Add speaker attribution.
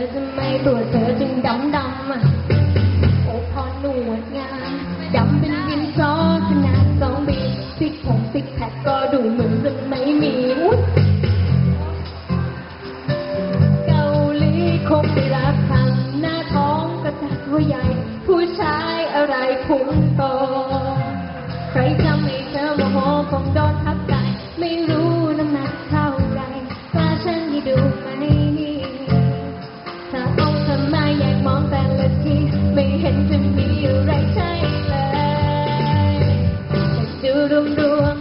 Speaker 1: ธอทำไมตัวเธอจึงดำดำโอ้พอหนวดงามดำเป็นดินซอขนาดสองบีซิกผมซิกแพคก็ดูเหมือนจะไม่มีอุ้ยเกาหลีคงไม่รักทางหน้าท้องกระตัดว่าใหญ่ ผู้ชายอะไรพุงโตใครจะไม่เจอมาหอของดอนท đu đung đuông